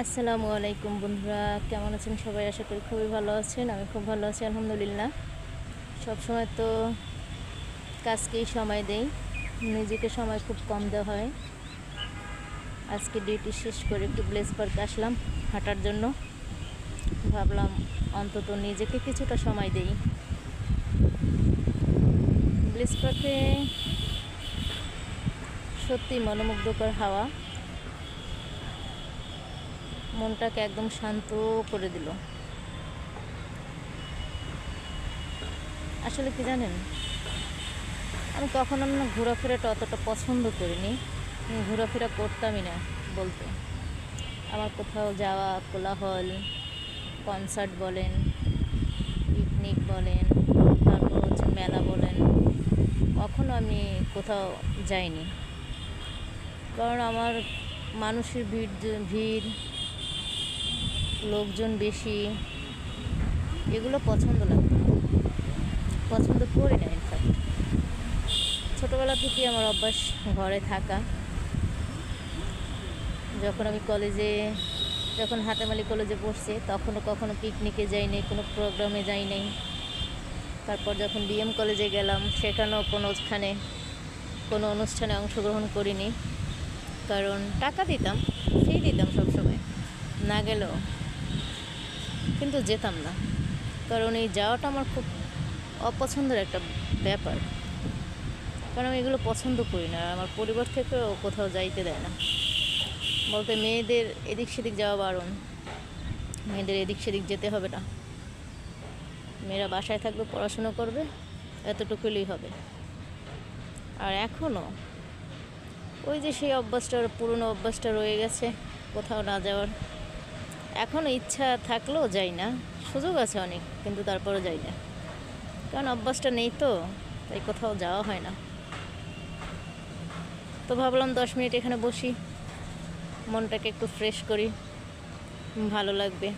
আসসালামু আলাইকুম বন্ধুরা, কেমন আছেন সবাই? আশা করি খুবই ভালো আছেন, আমি খুব ভালো আছি, আলহামদুলিল্লাহ। সব সময় তো কাজকেই সময় দেই, নিজেকে সময় খুব কম দেওয়া হয়। আজকে ডিউটি শেষ করে একটু ব্লেস পার্ক আসলাম, হাঁটার জন্য। ভাবলাম অন্তত নিজেকে কিছুটা সময় দেই। ব্লেস পার্কে সত্যি মনোমুগ্ধকর হাওয়া। মনটাকে একদম শান্ত করে দিল। আসলে কি জানেন? আমি কখনো না ঘোরাফেরাটা অতটা পছন্দ করিনি। ঘোরাফেরা করতামই না বলতে। আমার কোথাও যাওয়া কোলাহল কনসার্ট বলেন পিকনিক বলেন, তারপর হচ্ছে মেলা বলেন, কখনো আমি কোথাও যাইনি। কারণ আমার মানুষের ভিড় ভিড় লোকজন বেশি, এগুলো পছন্দ লাগতো পছন্দ করি না ইনফ্যাক্ট ছোটোবেলা থেকে আমার অভ্যাস ঘরে থাকা। যখন আমি কলেজে যখন হাটামালি কলেজে পড়ছি, তখনও কখনো পিকনিকে যাই যাইনি কোনো প্রোগ্রামে যাই নাই। তারপর যখন ডিএম কলেজে গেলাম, সেখানেও কোনোখানে কোনো অনুষ্ঠানে অংশগ্রহণ করিনি। কারণ টাকা দিতাম ফি দিতাম সবসময়। না গেলেও কিন্তু যেতাম না। কারণ এই যাওয়াটা আমার খুব অপছন্দের একটা ব্যাপার। কারণ আমি এগুলো পছন্দ করি না। আমার পরিবার থেকেও কোথাও যাইতে দেয় না। বলতে মেয়েদের এদিক সেদিক যাওয়া বারণ। মেয়েদের এদিক সেদিক যেতে হবে না। মেয়েরা বাসায় থাকবে, পড়াশুনো করবে এতটুকুই হবে। আর এখনও ওই যে সেই অভ্যাসটা পুরনো অভ্যাসটা রয়ে গেছে কোথাও না যাওয়ার। এখনও ইচ্ছা থাকলেও যাই না। সুযোগ আছে অনেক, কিন্তু তারপরও যাই না। কারণ অভ্যাসটা নেই তো, তাই কোথাও যাওয়া হয় না। তো ভাবলাম দশ মিনিট এখানে বসি, মনটাকে একটু ফ্রেশ করি, ভালো লাগবে।